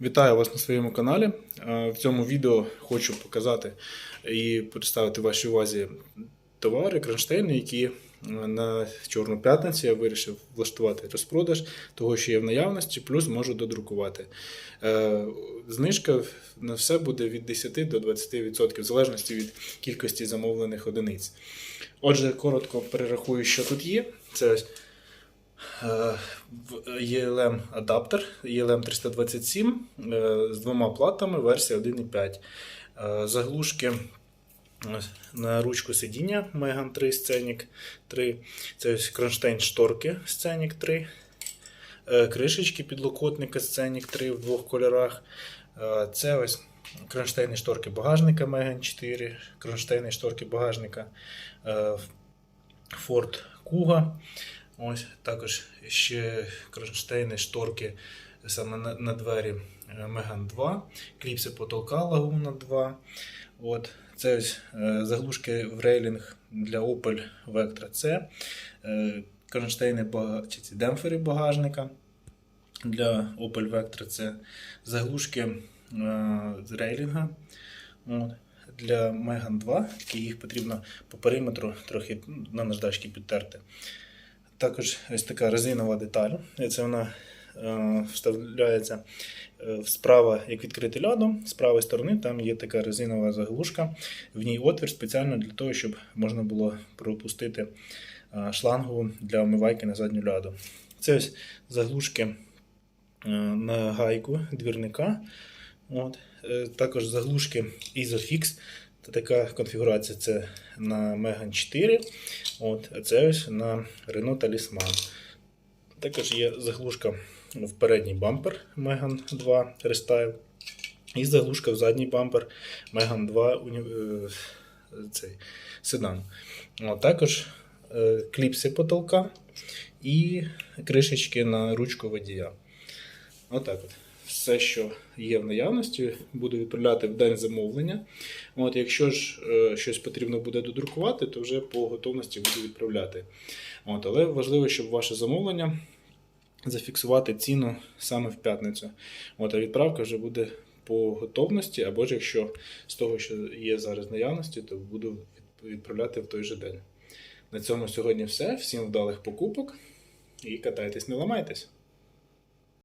Вітаю вас на своєму каналі. Е, В цьому відео хочу показати і представити вашій увазі товари, кронштейни, які е, на Чорну п'ятницю я вирішив влаштувати розпродаж того, що є в наявності, плюс можу додрукувати. Е, Знижка на все буде від 10 до 20%, в залежності від кількості замовлених одиниць. Отже, коротко перерахую, що тут є. Це ось ELM адаптер ELM 327 е, з двома платами, версія 1.5. Е, Заглушки е, на ручку сидіння Megan 3 Scenic 3. Це ось кронштейн шторки Scenic 3. Е, Кришечки підлокотника Scenic 3 в двох кольорах. Е, Це ось кронштейни шторки багажника Megan 4, кронштейни шторки багажника е, Ford Kuga. Ось також ще кронштейни, шторки саме на, на двері Меган 2, кліпси потолка Лагуна 2. От. Це ось е, заглушки в рейлінг для Opel Vectra C, е, кронштейни чи ці демпфери багажника для Opel Vectra C, заглушки е, з рейлінга. Для Megan 2, тільки їх потрібно по периметру трохи на наждачки підтерти. Також ось така резинова деталь. Це вона е, вставляється е, справа, як відкрити лядом, з правої сторони там є така резинова заглушка. В ній отвір спеціально для того, щоб можна було пропустити е, шлангу для омивайки на задню ляду. Це ось заглушки на гайку двірника. От. Також заглушки Isofix. Це така конфігурація це на Megan 4. От, а це ось на Renault Talisman. Також є заглушка в передній бампер Megan 2 Restyle. І заглушка в задній бампер Megan 2 уні- е, цей, седан. От, також е, кліпси потолка і кришечки на ручку водія. Отак от. Все, що є в наявності, буду відправляти в день замовлення. От, якщо ж е, щось потрібно буде додрукувати, то вже по готовності буду відправляти. От, але важливо, щоб ваше замовлення зафіксувати ціну саме в п'ятницю. От, а відправка вже буде по готовності, або ж якщо з того, що є зараз в наявності, то буду відправляти в той же день. На цьому сьогодні все. Всім вдалих покупок і катайтесь, не ламайтесь.